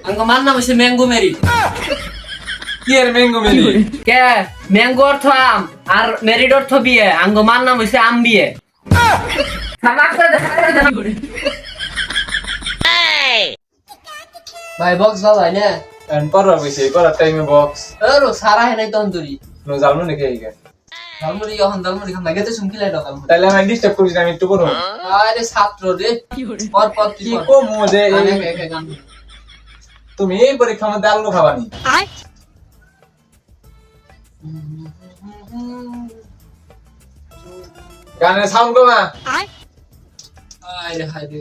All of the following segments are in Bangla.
আঙ্গ মান নাম হচ্ছে ম্যাঙ্গো মেরি। কি ম্যাঙ্গো মেরি? কে ম্যাঙ্গো অর্থ আম আর মেরিড অর্থ বিয়ে। আঙ্গ মান নাম হচ্ছে আম বিয়ে। ভাই বক্স বাবা না। এন্ড পড়া বসে পড়ার টাইমে বক্স এরো সারা হে নাই তন্দুরি। নো জালমু নাকি এইগা দালমুড়ি এখন দালমুড়ি খাম লাগে তো শুনকি লাই দালমুড়ি তাহলে আমি ডিস্টার্ব করিস না, আমি একটু পড়ো আরে ছাত্র রে পর পর কি এই- গান। তুমি এই পরীক্ষার মধ্যে আলু খাবানি। গানের সাউন্ড কমা। হায় রে।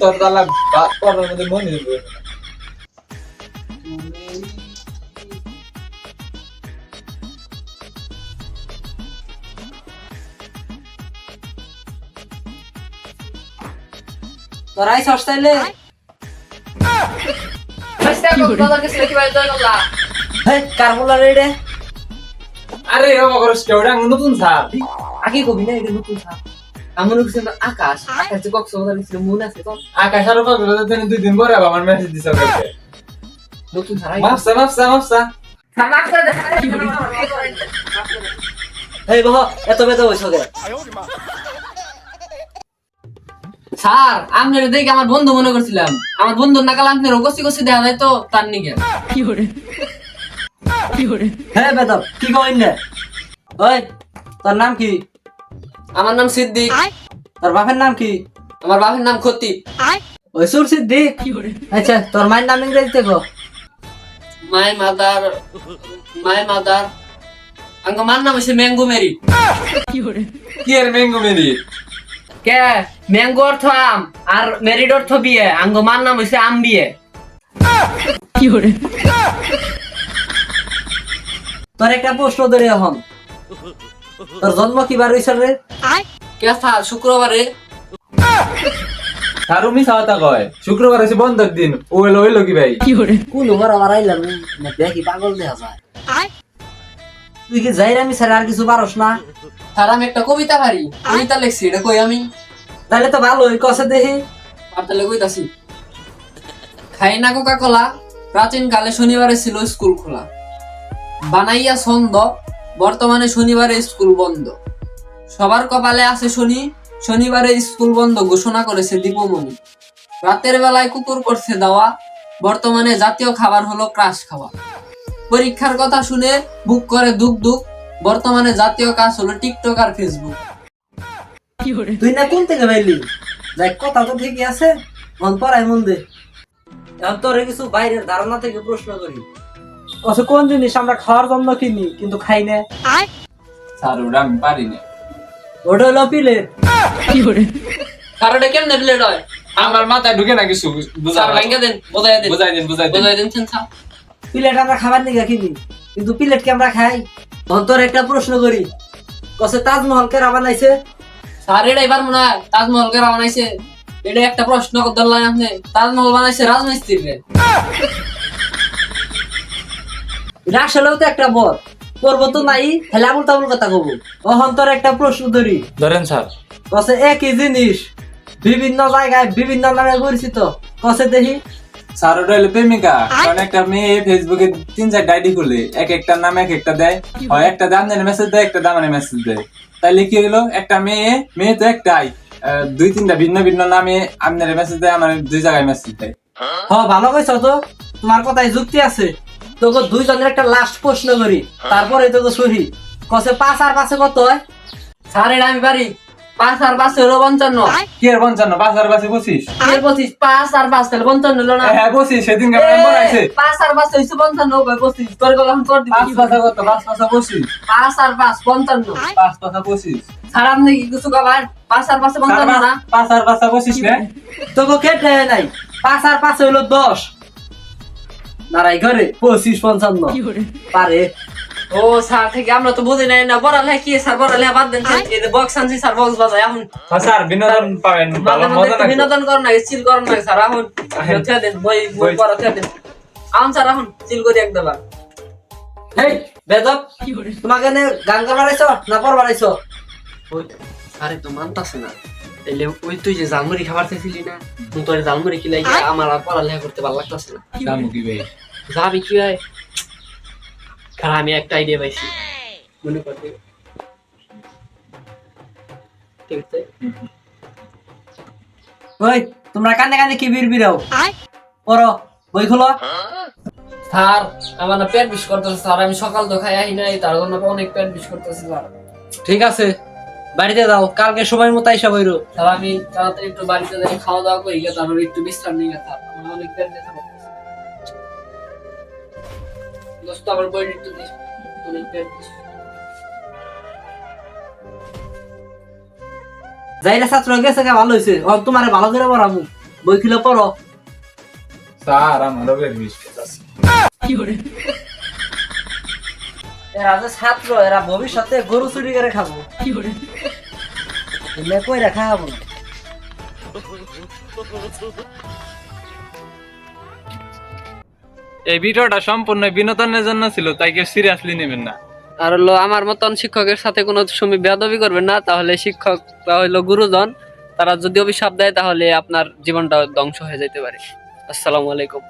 তোর দালা বাদ পড়ার মধ্যে মনে দিবে তোরাই সস্তাইলে। রে আরে নতুন আগে কবি না এটা নতুন সাপ। আমার কিছু আকাশ। আকাশ যে কক্সবাজার ছিল মনে আছে তো? আকাশ আর কক্সবাজার থেকে দুই দিন পরে আবার আমার মেসেজ দিছে নতুন সারা মাফসা মাফসা মাফসা। এই বাবা এত বেতা হইছো স্যার আপনি দেখে আমার বন্ধু মনে করছিলাম। আমার বন্ধুর নাকাল আপনার কষি কষি দেখা যায় তো তার নিকে। হ্যাঁ বেদব কি কইন না ওই তোর নাম কি? আমার নাম সিদ্দিক। তোর বাপের নাম কি? আমার বাপের নাম খতি ওই সুর সিদ্দিক। আচ্ছা তোর মায়ের নাম ইংরেজিতে গো মাই মাদার মাই মাদার। আঙ্গ মার নাম হচ্ছে ম্যাঙ্গো মেরি। কি এর ম্যাঙ্গো মেরি? কে? ম্যাঙ্গো অর্থ আম আর মেরিড অর্থ বিয়ে। আঙ্গ মার নাম হচ্ছে আম বিয়ে। তোর একটা প্রশ্ন ধরে এখন। তোর জন্ম কিবার হয়েছিল রে? কে স্যার শুক্রবারে? সারু মি সাওতা কয় শুক্রবার আছে বন্ধের দিন ও এলো হইল কি ভাই? কোন ওভার আমার আইলাম রে? না দেখি পাগল দেখা যায়। তুই কি যাই আমি স্যার আর কিছু পারস না? স্যার আমি একটা কবিতা পারি। কবিতা লিখছি এটা কই আমি? তাহলে তো ভালো ওই কষে দেখি। আর তাহলে কইতাছি। খাই না কোকা কোলা প্রাচীন কালে শনিবারে ছিল স্কুল খোলা। বানাইয়া ছন্দ বর্তমানে শনিবারে স্কুল বন্ধ। সবার কপালে আছে শনি শনিবারে স্কুল বন্ধ ঘোষণা করেছে দীপমণি। রাতের বেলায় কুকুর করছে দাওয়া বর্তমানে জাতীয় খাবার হলো ক্রাশ খাওয়া। পরীক্ষার কথা শুনে বুক করে দুক দুক বর্তমানে জাতীয় কাজ হলো টিকটক আর ফেসবুক তুই না কোন থেকে পাইলি? যাই কথা তো ঠিকই আছে। মন পড়াই মন দে। এখন তোরে কিছু বাইরের ধারণা থেকে প্রশ্ন করি। কত কোন জিনিস আমরা খাওয়ার জন্য কিনি কিন্তু খাই না? স্যার ওটা আমি পারি না। ওটা হলো পিলেট কারণ কেমনে প্লেট হয়? আমার মাথায় ঢুকে না কিছু বুঝা স্যার দেন বোঝাই দেন। বুঝাই দিন বুঝাই দিন। বোঝাই দেন স্যার প্লেট আমরা খাবার নিয়ে কিনি কিন্তু প্লেট কি আমরা খাই? তখন তোর একটা প্রশ্ন করি কসে তাজমহল কেরা বানাইছে স্যার এটা এবার মনে হয় তাজমহল কে বানাইছে এটা একটা প্রশ্ন ধরলাম আপনি। তাজমহল বানাইছে রাজমিস্ত্রি রে এটা আসলেও তো একটা বর করব তো নাই তাহলে তাবুল কথা কব। তোর একটা প্রশ্ন ধরি। ধরেন স্যার। কসে একই জিনিস বিভিন্ন জায়গায় বিভিন্ন নামে পরিচিত। কসে দেখি স্যার ওটা হলো প্রেমিকা। কারণ একটা মেয়ে ফেসবুকে তিন চারটা আইডি খুলে এক একটা নাম এক একটা দেয়। হয় একটা দামদানি মেসেজ দেয় একটা দামানি মেসেজ দেয়। তাইলে কি হলো একটা মেয়ে মেয়ে তো একটাই। দুই তিনটা ভিন্ন ভিন্ন নামে আপনার মেসেজ দেয় আমার দুই জায়গায় মেসেজ দেয়। হ ভালো কইছ তো। তোমার কথায় যুক্তি আছে। তোকে দুইজনের একটা লাস্ট প্রশ্ন করি। তারপরে তোকে সহি। কসে পাঁচ আর পাঁচে কত হয়? স্যার এটা আমি পারি পাঁচ আর পাঁচ হলো পঞ্চান্ন। কি আর পঞ্চান্ন? পাঁচ আর পাঁচে পঁচিশ? আর পঁচিশ পাঁচ আর পাঁচ তাহলে পঞ্চান্ন হলো না? হ্যাঁ পঁচিশ সেদিন পাঁচ আর পাঁচ হয়েছে পঞ্চান্ন ভাই পঁচিশ তোর আমি করে পাঁচ দিবি। পাঁচা কত? পাঁচ পাঁচা পঁচিশ। পাঁচ আর পাঁচ পঞ্চান্ন। পাঁচ পাঁচা পঁচিশ। স্যার আপনি কি কিছু কবার? পাঁচ আর পাঁচে পঞ্চান্ন না? পাঁচ আর পাঁচা পঁচিশ না। তোকে কেটে নাই। পাঁচ আর পাঁচ হইল দশ। দাঁড়াই ঘরে। পঁচিশ পঞ্চান্ন। পারে। ও স্যার থেকে আমরা তো বুঝি নাই না বড় লেখা কি স্যার বড় লেখা বাদ দেন এই যে বক্স আনছি স্যার বক্স বাজায় এখন হ্যাঁ, স্যার বিনোদন পাবেন ভালো মজা লাগবে। বিনোদন করুন না চিল করুন না স্যার এখন দেন বই বই। পড়া দেন। এখন স্যার এখন চিল করি একদম হেই বেদব তোমাকে নে গান গান বাড়াইছ না পর বাড়াইছ আরে তো মানতাছে না। তাইলে ওই তুই যে জালমুড়ি খাবার চাইছিলি না তুই তোর জালমুড়ি খিলাই আমার আর পড়ালেখা করতে ভালো লাগতেছে না। ভাই? যাবি কি ভাই? আমি একটা আইডিয়া পাইছি। মনে করতে ঠিক আছে? ওই তোমরা কানে কানে কি বিড় বিড়াও পড়ো বই খোলো। স্যার আমার না পেট বিষ করতেছে স্যার। আমি সকাল তো খাই আহি নাই তার জন্য অনেক পেট বিষ করতেছে স্যার। ঠিক আছে বাড়িতে যাও কালকে সময় মতো আইসা বইরো। স্যার আমি তাড়াতাড়ি একটু বাড়িতে যাই খাওয়া দাওয়া করি গিয়ে তারপর একটু বিশ্রাম নিয়ে গেছে আমার অনেক পেট ব্যথা দোস্ত আমার বই একটু দিস যাইরা ছাত্র গেছে গা ভালো হয়েছে ও তোমার ভালো করে পড়ামু বই খুলে পড়ো। স্যার আমারও বের বিশ্বাস আছে এরা যে ছাত্র এরা ভবিষ্যতে গরু চুরি করে খাব। এগুলা কইরা খাব এই ভিডিওটা সম্পূর্ণ বিনোদনের জন্য ছিল, তাই কেউ সিরিয়াসলি নেবেন না। আর হলো আমার মতন শিক্ষকের সাথে কোনো সময় বেদবি করবেন না, তাহলে শিক্ষক হলো গুরুজন, তারা যদি অভিশাপ দেয়, তাহলে আপনার জীবনটা ধ্বংস হয়ে যেতে পারে। আসসালামু আলাইকুম।